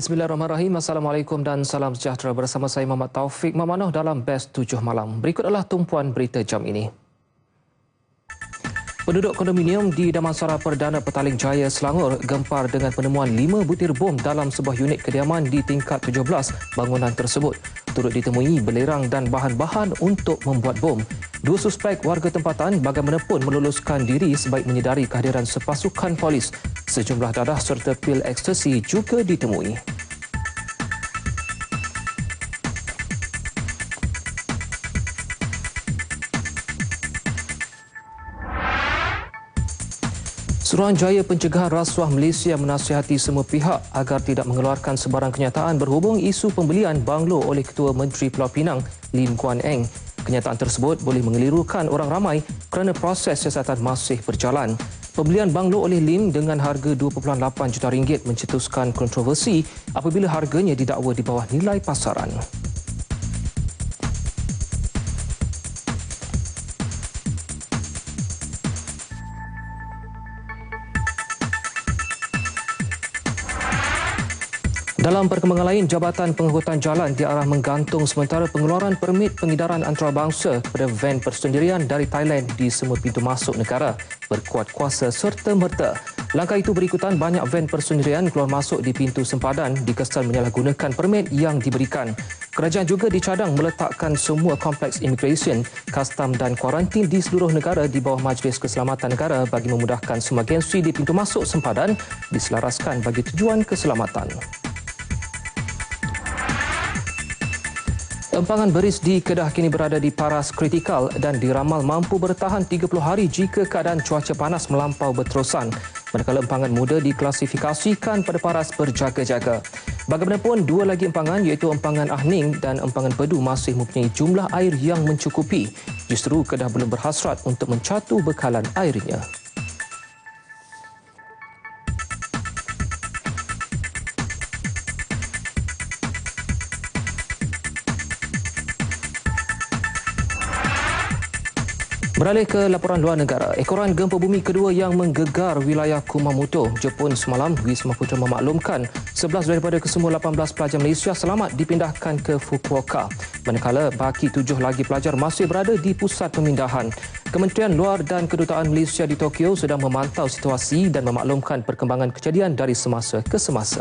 Bismillahirrahmanirrahim. Assalamualaikum dan salam sejahtera bersama saya Muhammad Taufik Mamanoh dalam Best 7 Malam. Berikut adalah tumpuan berita jam ini. Penduduk kondominium di Damansara Perdana Petaling Jaya, Selangor gempar dengan penemuan lima butir bom dalam sebuah unit kediaman di tingkat 17 bangunan tersebut. Turut ditemui belerang dan bahan-bahan untuk membuat bom. Dua suspek warga tempatan bagaimanapun meluluskan diri sebaik menyedari kehadiran sepasukan polis. Sejumlah dadah serta pil ekstasi juga ditemui. Suruhanjaya Pencegahan Rasuah Malaysia menasihati semua pihak agar tidak mengeluarkan sebarang kenyataan berhubung isu pembelian banglo oleh Ketua Menteri Pulau Pinang, Lim Kuan Eng. Kenyataan tersebut boleh mengelirukan orang ramai kerana proses siasatan masih berjalan. Pembelian banglo oleh Lim dengan harga 2.8 juta ringgit mencetuskan kontroversi apabila harganya didakwa di bawah nilai pasaran. Dalam perkembangan lain, Jabatan Pengangkutan Jalan diarah menggantung sementara pengeluaran permit pengidaran antarabangsa kepada van persendirian dari Thailand di semua pintu masuk negara berkuat kuasa serta merta. Langkah itu berikutan banyak van persendirian keluar masuk di pintu sempadan dikesan menyalahgunakan permit yang diberikan. Kerajaan juga dicadang meletakkan semua kompleks imigresen, kastam dan kuarantin di seluruh negara di bawah Majlis Keselamatan Negara bagi memudahkan semua agensi di pintu masuk sempadan diselaraskan bagi tujuan keselamatan. Empangan beris di Kedah kini berada di paras kritikal dan diramal mampu bertahan 30 hari jika keadaan cuaca panas melampau berterusan. Manakala empangan muda diklasifikasikan pada paras berjaga-jaga. Bagaimanapun, dua lagi empangan iaitu empangan Ahning dan empangan Pedu masih mempunyai jumlah air yang mencukupi. Justru Kedah belum berhasrat untuk mencatu bekalan airnya. Beralih ke laporan luar negara, ekoran gempa bumi kedua yang menggegar wilayah Kumamoto, Jepun semalam, Wisma Putra memaklumkan 11 daripada kesemua 18 pelajar Malaysia selamat dipindahkan ke Fukuoka. Manakala baki tujuh lagi pelajar masih berada di pusat pemindahan. Kementerian Luar dan Kedutaan Malaysia di Tokyo sedang memantau situasi dan memaklumkan perkembangan kejadian dari semasa ke semasa.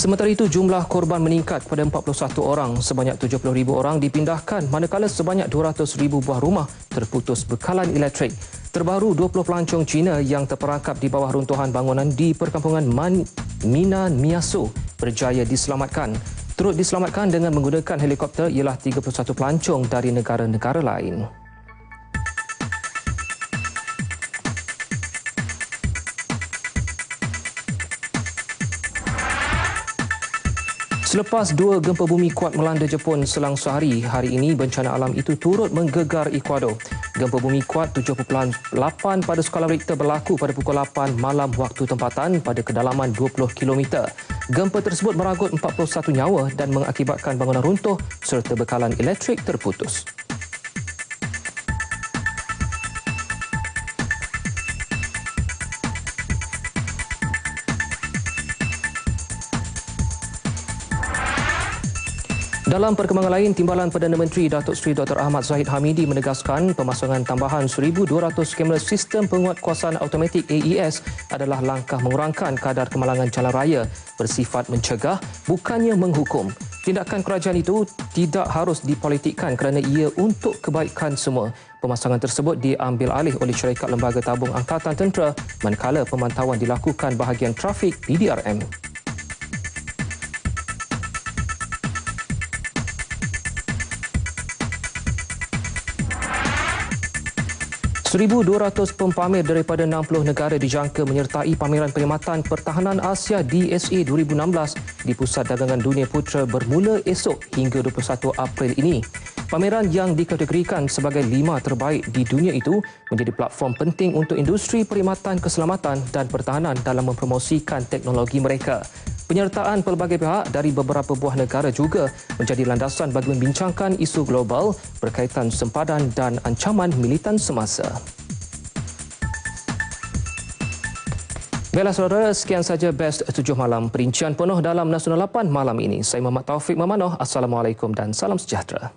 Sementara itu, jumlah korban meningkat kepada 41 orang. Sebanyak 70,000 orang dipindahkan manakala sebanyak 200,000 buah rumah terputus bekalan elektrik. Terbaru 20 pelancong Cina yang terperangkap di bawah runtuhan bangunan di perkampungan Man Mina Miaso berjaya diselamatkan. Turut diselamatkan dengan menggunakan helikopter ialah 31 pelancong dari negara-negara lain. Selepas dua gempa bumi kuat melanda Jepun selang sehari, hari ini bencana alam itu turut menggegar Ecuador. Gempa bumi kuat 7.8 pada skala Richter berlaku pada pukul 8 malam waktu tempatan pada kedalaman 20 km. Gempa tersebut meragut 41 nyawa dan mengakibatkan bangunan runtuh serta bekalan elektrik terputus. Dalam perkembangan lain, Timbalan Perdana Menteri Datuk Seri Dr. Ahmad Zahid Hamidi menegaskan pemasangan tambahan 1,200 kamera sistem penguatkuasaan automatik AES adalah langkah mengurangkan kadar kemalangan jalan raya bersifat mencegah, bukannya menghukum. Tindakan kerajaan itu tidak harus dipolitikkan kerana ia untuk kebaikan semua. Pemasangan tersebut diambil alih oleh syarikat lembaga tabung angkatan tentera manakala pemantauan dilakukan bahagian trafik PDRM. 1,200 pempamer daripada 60 negara dijangka menyertai pameran perkhidmatan pertahanan Asia DSA 2016 di Pusat Dagangan Dunia Putra bermula esok hingga 21 April ini. Pameran yang dikategorikan sebagai lima terbaik di dunia itu menjadi platform penting untuk industri perkhidmatan keselamatan dan pertahanan dalam mempromosikan teknologi mereka. Penyertaan pelbagai pihak dari beberapa buah negara juga menjadi landasan bagi membincangkan isu global berkaitan sempadan dan ancaman militan semasa. Baiklah saudara, sekian saja Best 7 Malam. Perincian penuh dalam Nasional 8 malam ini. Saya Muhammad Taufik Mamanoh. Assalamualaikum dan salam sejahtera.